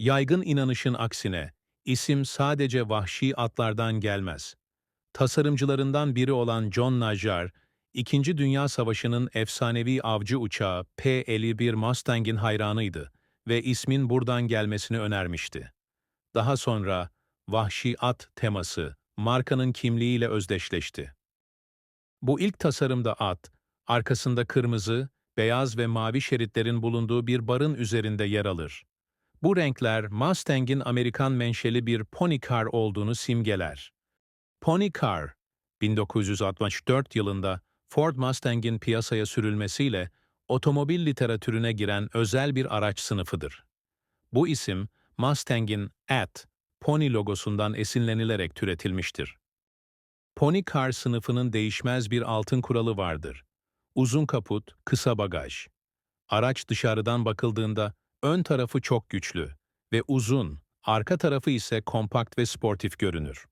Yaygın inanışın aksine, isim sadece vahşi atlardan gelmez. Tasarımcılarından biri olan John Najjar, İkinci Dünya Savaşı'nın efsanevi avcı uçağı P-51 Mustang'in hayranıydı ve ismin buradan gelmesini önermişti. Daha sonra, vahşi at teması, markanın kimliğiyle özdeşleşti. Bu ilk tasarımda at, arkasında kırmızı, beyaz ve mavi şeritlerin bulunduğu bir barın üzerinde yer alır. Bu renkler Mustang'in Amerikan menşeli bir pony car olduğunu simgeler. Pony car, 1964 yılında Ford Mustang'in piyasaya sürülmesiyle otomobil literatürüne giren özel bir araç sınıfıdır. Bu isim Mustang'in at, pony logosundan esinlenilerek türetilmiştir. Pony car sınıfının değişmez bir altın kuralı vardır. Uzun kaput, kısa bagaj. Araç dışarıdan bakıldığında ön tarafı çok güçlü ve uzun, arka tarafı ise kompakt ve sportif görünür.